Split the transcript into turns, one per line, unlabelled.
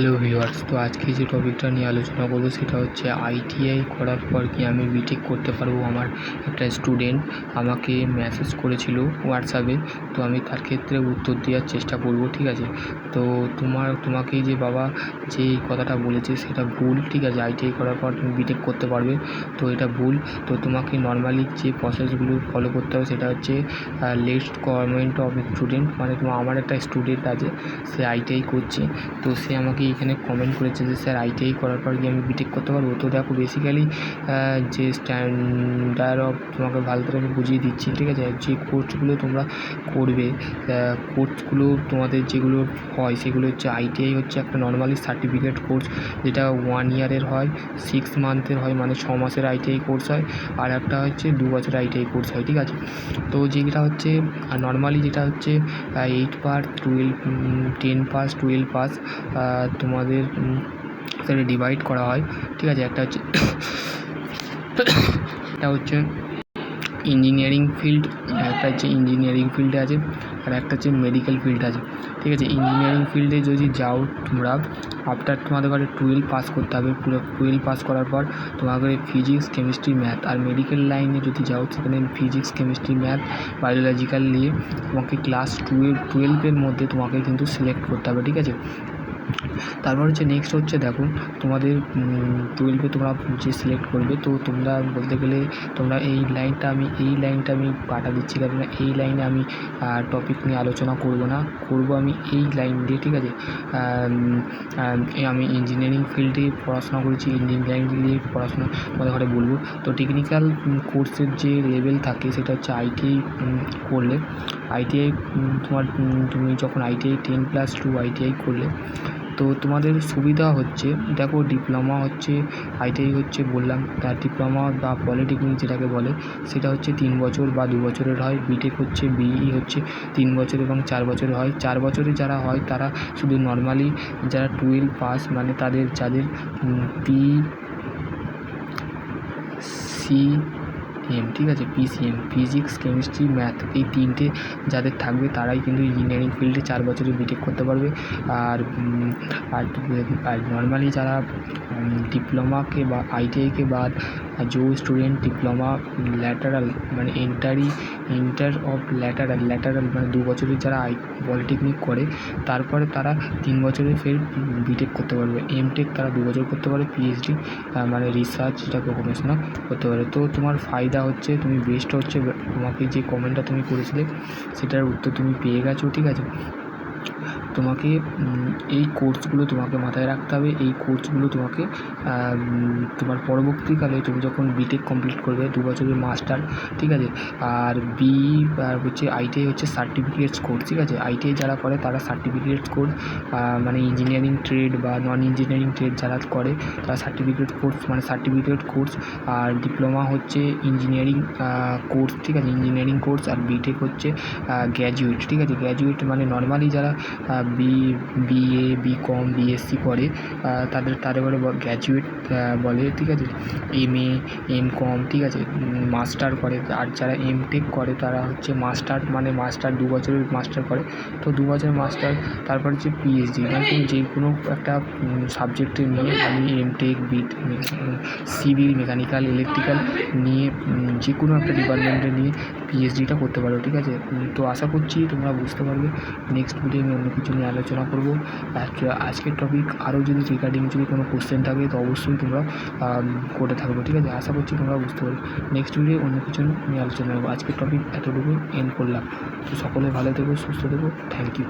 Hello viewers তো আজকে যে টপিকটা নিয়ে আলোচনা করব সেটা হচ্ছে আইটিআই করার পর কি আমি বিটেক করতে পারব? আমার একটা স্টুডেন্ট আমাকে মেসেজ করেছিল হোয়াটসঅ্যাপে তো আমি তার ক্ষেত্রে উত্তর দেওয়ার চেষ্টা করব, ঠিক আছে? তো তোমার, তোমাকে যে বাবা যে কথাটা বলেছে সেটা ভুল, ঠিক আছে? আইটিআই করার পর তুমি বিটেক করতে পারবে, তো এটা ভুল। তো তোমাকে নর্মালি যে প্রসেসগুলো ফলো করতে হবে সেটা হচ্ছে লিস্ট গভর্নমেন্ট অফ স্টুডেন্ট মানে তোমার, আমার একটা স্টুডেন্ট আছে, সে আইটিআই করছে, তো সে আমাকে এখানে কমেন্ট করেছে যে, স্যার আইটিআই করার পর কি আমি বিটেক করতে পারব? তো দেখো বেসিক্যালি যে স্ট্যান্ডার্ড অফ তোমাকে ভালো করে আমি বুঝিয়ে দিচ্ছি, ঠিক আছে? যে কোর্সগুলো তোমরা করবে কোর্সগুলো তোমাদের যেগুলো হয়, সেগুলো হচ্ছে আইটিআই হচ্ছে একটা নর্মালি সার্টিফিকেট কোর্স যেটা ওয়ান ইয়ারের হয় সিক্স মান্থের হয় মানে ছ মাসের আইটিআই কোর্স হয়, আর একটা হচ্ছে দু বছর আইটিআই কোর্স হয়, ঠিক আছে? তো যেটা হচ্ছে নর্মালি যেটা হচ্ছে eight pass twelve ten pass twelve pass তোমাদের সেটা ডিভাইড করা হয়। ঠিক আছে, একটা হচ্ছে একটা হচ্ছে ইঞ্জিনিয়ারিং ফিল্ড একটা হচ্ছে ইঞ্জিনিয়ারিং ফিল্ডে আছে, আর একটা হচ্ছে মেডিকেল ফিল্ড আছে। ঠিক আছে ইঞ্জিনিয়ারিং ফিল্ডে যদি যাও তোমরা আফটার তোমাদের ঘরে টুয়েলভ পাস করতে হবে। পুরো টুয়েলভ পাস করার পর তোমাদের ফিজিক্স কেমিস্ট্রি ম্যাথ আর মেডিকেল লাইনে যদি যাও, সেখানে ফিজিক্স কেমিস্ট্রি ম্যাথ বায়োলজিক্যাল নিয়ে তোমাকে ক্লাস টুয়েলভ টুয়েলভের মধ্যে তোমাকে কিন্তু সিলেক্ট করতে হবে। ঠিক আছে তারপর হচ্ছে নেক্সট হচ্ছে দেখো, তোমাদের টুয়েলভে তোমরা যে সিলেক্ট করবে, তো তোমরা বলতে গেলে তোমরা এই লাইনটা আমি, এই লাইনটা আমি পাঠা দিচ্ছি, কেননা এই লাইনে আমি টপিক নিয়ে আলোচনা করব না, করব আমি এই লাইন দিয়ে, ঠিক আছে? আমি ইঞ্জিনিয়ারিং ফিল্ডে পড়াশোনা করেছি ইঞ্জিনিয়ারিং নিয়ে পড়াশোনা তোমাদের ঘরে বলব। তো টেকনিক্যাল কোর্সের যে লেভেল থাকে, সেটা হচ্ছে আইটিআই করলে। আইটিআই তোমার তুমি যখন ITI ten plus two ITI করলে তো তোমাদের সুবিধা হচ্ছে, দেখো ডিপ্লোমা হচ্ছে আইটিআই হচ্ছে বললাম, তার ডিপ্লোমা বা পলিটেকনিক যেটাকে বলে, সেটা হচ্ছে তিন বছর বা দু বছরের হয় বিটেক হচ্ছে বিই হচ্ছে, তিন বছর এবং চার বছরের হয়, চার বছরে যারা হয় তারা শুধু নর্মালি যারা টুয়েলভ পাস মানে তাদের, যাদের পি সি এম ঠিক আছে? পিসিএম ফিজিক্স কেমিস্ট্রি ম্যাথ এই তিনটে যাদের থাকবে তারাই কিন্তু ইঞ্জিনিয়ারিং ফিল্ডে চার বছরে বিটেক করতে পারবে। আর আর নর্মালি যারা ডিপ্লোমাকে বা আইটিআইকে বাদ जो স্টুডেন্ট ডিপ্লোমা ল্যাটারাল মানে entry inter of lateral lateral মানে দু বছরের যারা আই পলিটেকনিক করে, তারপরে তারা তিন বছরে ফের বিটেক করতে পারবে। এমটেক তারা দু বছর করতে পারে পিএইচডি মানে রিসার্চ যেটাকে গবেষণা করতে পারে। তো তোমার ফায়দা হচ্ছে, তুমি বেস্ট হচ্ছে, তোমাকে যে কমেন্টটা তুমি করেছিলে, সেটার উত্তর তুমি পেয়ে গেছো, ঠিক আছে? তোমাকে এই কোর্সগুলো তোমাকে মাথায় রাখতে হবে। এই কোর্সগুলো তোমাকে তোমার পরবর্তীকালে তুমি যখন বিটেক কমপ্লিট করবে, দু বছরের মাস্টার ঠিক আছে? আর বি আর হচ্ছে আইটিআই হচ্ছে সার্টিফিকেটস কোর্স ঠিক আছে? আইটিআই যারা করে, তারা সার্টিফিকেটস কোর্স মানে ইঞ্জিনিয়ারিং ট্রেড বা নন ইঞ্জিনিয়ারিং ট্রেড যারা করে, তারা সার্টিফিকেট কোর্স মানে সার্টিফিকেট কোর্স আর ডিপ্লোমা হচ্ছে ইঞ্জিনিয়ারিং কোর্স ঠিক আছে? ইঞ্জিনিয়ারিং কোর্স আর বিটেক হচ্ছে গ্র্যাজুয়েট ঠিক আছে? গ্র্যাজুয়েট মানে নর্মালি যারা বি বিএ বিকম বিএসসি করে তাদের তাদের বলে গ্র্যাজুয়েট বলে, ঠিক আছে? এমএ এমকম ঠিক আছে? মাস্টার করে। আর যারা এমটেক করে, তারা হচ্ছে মাস্টার মানে মাস্টার দু বছরের মাস্টার করে। তো দু বছরের মাস্টার তারপর হচ্ছে পিএইচডি মানে তুমি যে কোনো একটা সাবজেক্টে নিয়ে, আমি এমটেক বিট সিভিল মেকানিক্যাল ইলেকট্রিক্যাল নিয়ে যে কোনো একটা ডিপার্টমেন্টে নিয়ে পিএইচডিটা করতে পারো, ঠিক আছে? তো আশা করছি তোমরা বুঝতে পারবে। নেক্সট ভিডিও আমি অন্য কিছু নিয়ে আলোচনা করব। আজকের টপিক আরও যদি রিগার্ডিং যদি কোনো কোশ্চেন থাকে, তো অবশ্যই তোমরা করে থাকব, ঠিক আছে? আশা করছি তোমরা বুঝতে পারবে। নেক্সট ভিডিও অন্য কিছু নিয়ে আলোচনা করব। আজকের টপিক এতটুকু এন্ড করলাম। তো সকলে ভালো থেকো, সুস্থ থেকো। Thank you